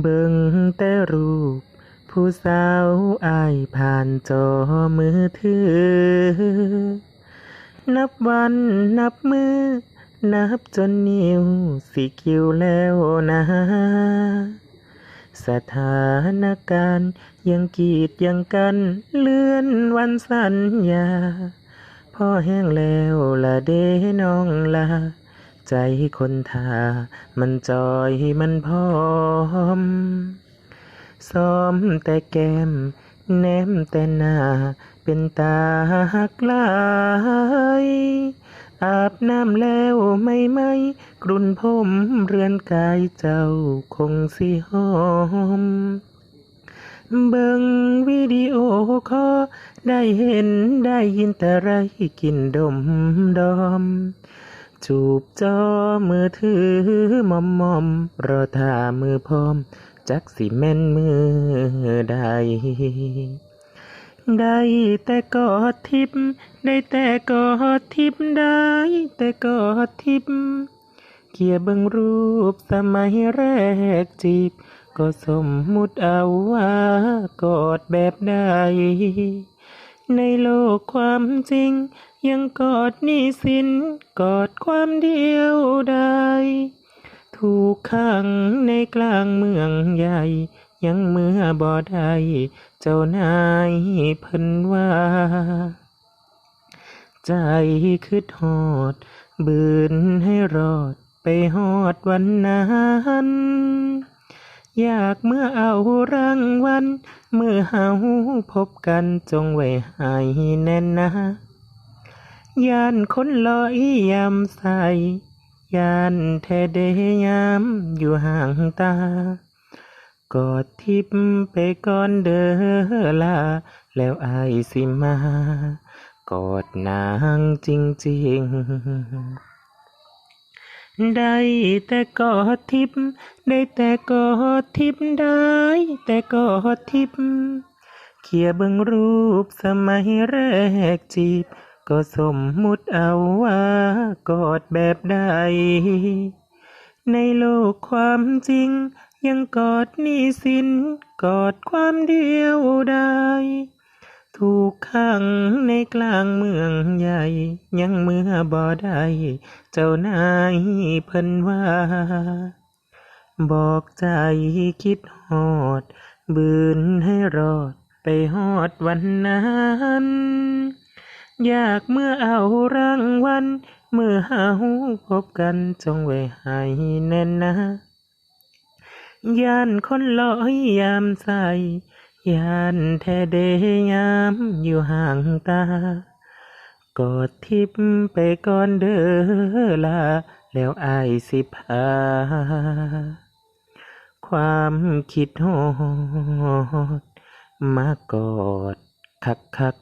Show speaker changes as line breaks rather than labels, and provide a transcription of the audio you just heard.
เบิ่งแต่รูป ผู้สาวอายผ่านจอมือถือ นับวันนับมือ นับจนนิ้วสิคิวแล้วนะ สถานการณ์ยังกีดยังกันเลื่อนวันสัญญาพ่อแห้งแล้วละเด้น้องลา ใจคนทา มันจอยมันพร้อม ซ้อมแต่แก้ม แนมแต่หน้า เป็นตาหักลายอาบน้ำแล้วไม่ไม่กรุ่นผมเรือนกายเจ้าคงสิหอม เบิ่งวิดีโอคอได้เห็นได้ยินแต่ไรกินดมดอม จูบจอมือถือมอมมอมรอท่ามือพร้อม จักสิแม่นมือใดได้แต่กอดทิพย์ได้แต่กอดทิพย์ได้แต่กอดทิพย์เกียเบิ่งรูปสมัยแรกจีบ ก็สมมุติเอาว่ากอดแบบใดในโลกความจริง ยังกอดหนี้สินกอดความเดียวได้ถูกขังในกลางเมืองใหญ่ ยังเมื่อบ่ได้เจ้านายเพิ่นว่า ใจคืดฮอด บืนให้รอดไปฮอดวันนั้นอยากเมื่อเอารางวัลเมื่อเฮาพบกันจงไว้ให้แน่นนะ ยานคนลอยยามใสยานแท้เดยามอยู่ห่างตา กอดทิพย์ไปก่อนเด้อลา แล้วอายสิมา กอดนางจริงๆได้แต่กอดทิพย์ได้แต่กอดทิพย์ได้ แต่กอดทิพย์เขียเบิ่งรูปสมัยแรกจีบ ก็สมมุติเอาว่ากอดแบบใด ในโลกความจริง ยังกอดหนี้สินกอดความเดียวได้ ถูกขังในกลางเมืองใหญ่ ยังเมื่อบ่ได้ เจ้านายเพิ่นว่า บอกใจคิดฮอด บืนให้รอดไปฮอดวันนั้น ยากเมื่อเอารางวัลเมื่อเฮาพบกันจงไว้ให้แน่นนะย่านคนลอยยามใสย่านแท้เดยามอยู่ห่างตากอดทิพย์ไปก่อนเด้อลาแล้วอายสิพาความคิดฮอดมากอดคักคัก